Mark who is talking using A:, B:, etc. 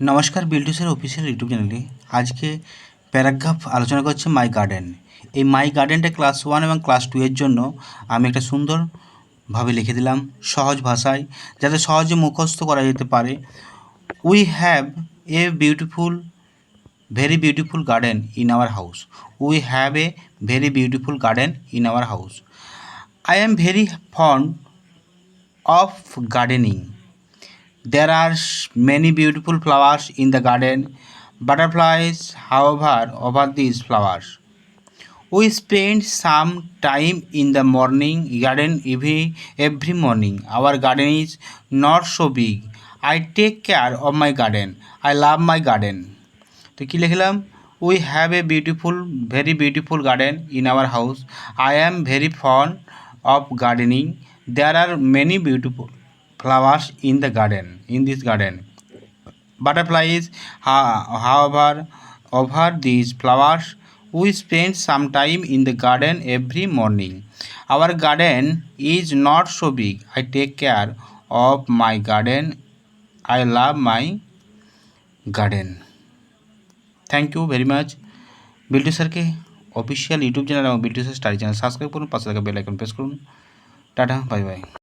A: নমস্কার বিল্টুসের official YouTube চ্যানেলে। আজকে প্যারাগ্রাফ আলোচনা করছে মাই গার্ডেন। এই মাই গার্ডেনটা ক্লাস ওয়ান এবং ক্লাস টু এর জন্য আমি একটা সুন্দরভাবে লিখে দিলাম সহজ ভাষায়, যাতে সহজে মুখস্থ করা যেতে পারে। We have a beautiful very beautiful garden in our house we have a very beautiful garden in our house I am very fond of gardening There are many beautiful flowers in the garden. Butterflies hover over these flowers. We spend some time in the morning garden every, every morning. Our garden is not so big. I take care of my garden. I love my garden. তো কী লিখলাম we have a beautiful very beautiful garden in our house I am very fond of gardening there are many beautiful flowers in the garden in this garden butterflies ho- however over these flowers we spend some time in the garden every morning our garden is not so big i take care of my garden i love my garden thank you very much Biltu স্যারকে official YouTube channel এবং Biltu sir study channel subscribe করুন পাশে থাকা bell icon press করুন tata bye by